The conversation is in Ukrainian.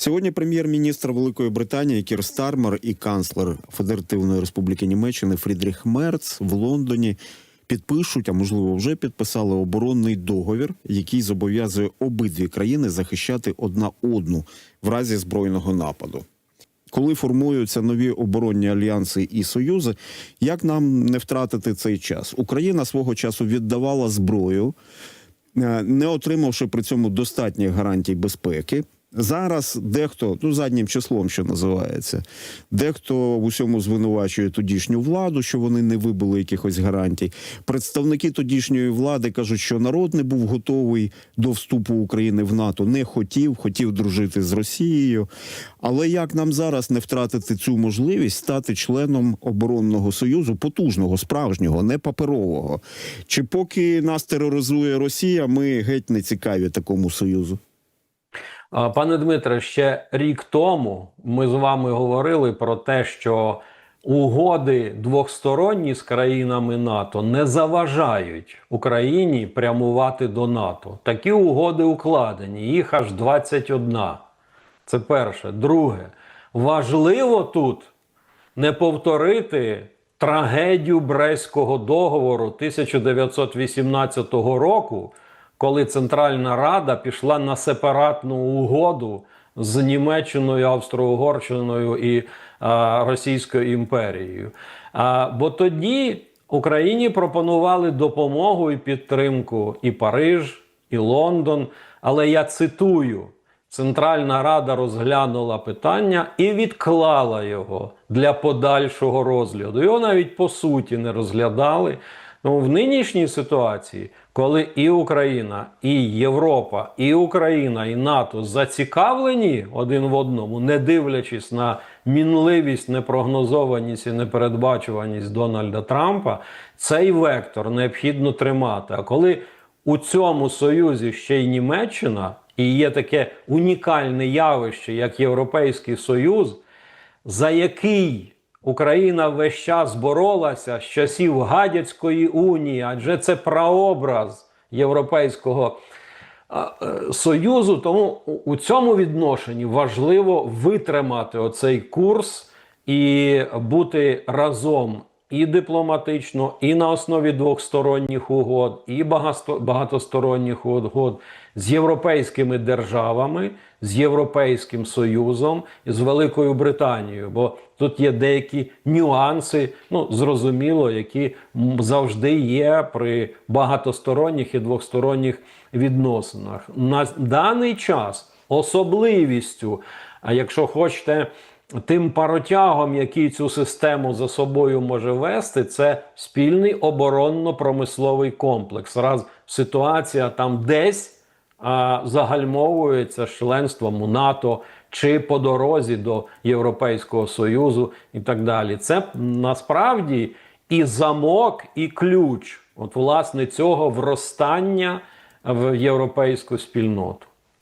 Сьогодні прем'єр-міністр Великої Британії Кір Стармер і канцлер Федеративної Республіки Німеччини Фрідріх Мерц в Лондоні підпишуть, а можливо вже підписали оборонний договір, який зобов'язує обидві країни захищати одна одну в разі збройного нападу. Коли формуються нові оборонні альянси і союзи, як нам не втратити цей час? Україна свого часу віддавала зброю, е, не отримавши при цьому достатніх гарантій безпеки. Зараз дехто, ну заднім числом, що називається, дехто в усьому звинувачує тодішню владу, що вони не вибили якихось гарантій. Представники тодішньої влади кажуть, що народ не був готовий до вступу України в НАТО, не хотів, хотів дружити з Росією. Але як нам зараз не втратити цю можливість стати членом оборонного союзу, потужного, справжнього, не паперового? Чи поки нас тероризує Росія, ми геть не цікаві такому союзу? Пане Дмитре, ще рік тому ми з вами говорили про те, що угоди двосторонні з країнами НАТО не заважають Україні прямувати до НАТО. Такі угоди укладені, їх аж 21. Це перше. Друге, важливо тут не повторити трагедію Брестського договору 1918 року, коли Центральна Рада пішла на сепаратну угоду з Німеччиною, Австро-Угорщиною і а, Російською імперією. А, бо тоді Україні пропонували допомогу і підтримку і Париж, і Лондон. Але я цитую. Центральна Рада розглянула питання і відклала його для подальшого розгляду. Його навіть по суті не розглядали. Ну, в нинішній ситуації, коли і Україна, і Європа, і Україна, і НАТО зацікавлені один в одному, не дивлячись на мінливість, непрогнозованість і непередбачуваність Дональда Трампа, цей вектор необхідно тримати. А коли у цьому союзі ще й Німеччина, і є таке унікальне явище, як Європейський Союз, за який Україна весь час боролася з часів Гадяцької унії, адже це прообраз Європейського е, Союзу. Тому у- у цьому відношенні важливо витримати оцей курс і бути разом і дипломатично, і на основі двосторонніх угод, і багатосторонніх угод з європейськими державами, з Європейським Союзом і з Великою Британією. Бо тут є деякі нюанси, ну зрозуміло, які завжди є при багатосторонніх і двосторонніх відносинах. На даний час особливістю, а якщо хочете, тим паротягом, який цю систему за собою може вести, це спільний оборонно-промисловий комплекс. Раз ситуація там десь а, загальмовується членством у НАТО чи по дорозі до Європейського Союзу і так далі. Це насправді і замок, і ключ, от власне цього вростання в європейську спільноту.